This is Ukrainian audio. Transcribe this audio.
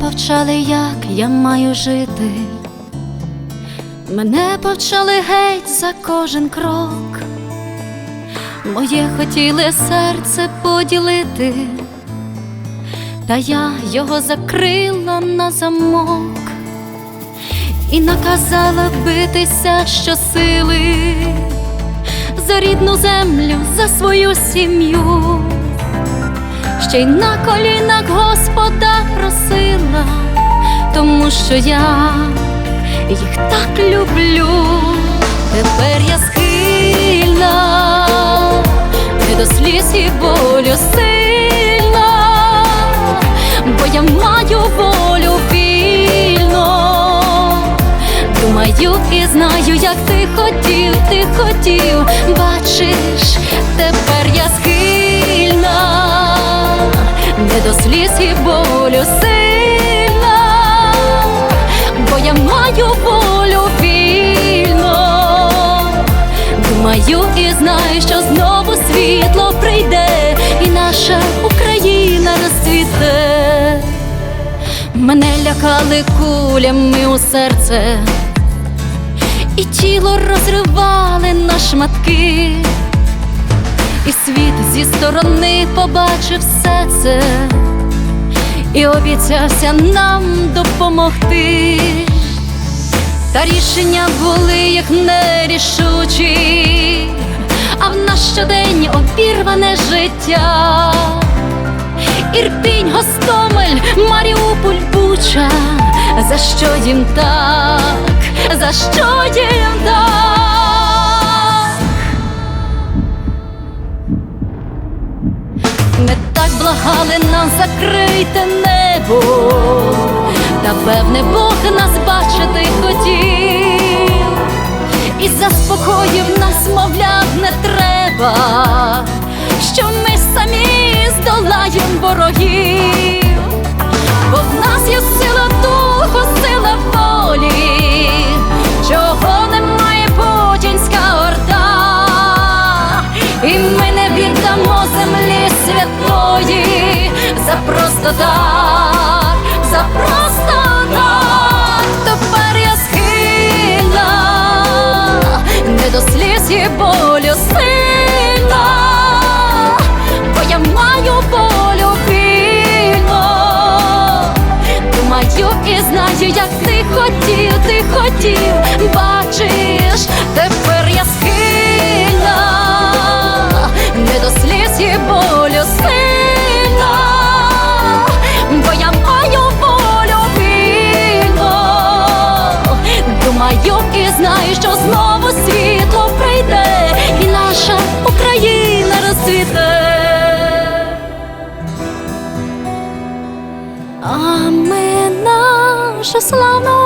повчали, як я маю жити. Мене повчали геть за кожен крок. Моє хотіли серце поділити, та я його закрила на замок і наказала битися щосили за рідну землю, за свою сім'ю, ще й на колінах Господа просила, тому що я їх так люблю, тепер я схильна, не до сліз і болю сильна, бо я маю волю вільно. Думаю і знаю, як ти хотів, ти хотів, бачиш, Думаю і знаю, що знову світло прийде, і наша Україна розцвіте. Мене лякали кулями у серце, і тіло розривали на шматки, і світ зі сторони побачив все це і обіцявся нам допомогти. Та рішення були їх нерішучі, щодень обірване життя. Ірпінь, Гостомель, Маріуполь, Буча, за що їм так, за що їм так? Ми так благали нам закрийте небо, та певне Бог нас бачити хотів, і заспокоїв треба, що ми самі здолаєм ворогів, бо в нас є сила духу, сила волі, чого немає путінська орда, і ми не віддамо землі святої за просто так, хотів, бачиш, тепер я схильна, не до сліз і болю сильна, бо я маю волю вільно. Думаю і знаю, що знову світло прийде, і наша Україна розцвіте. А ми нашу славну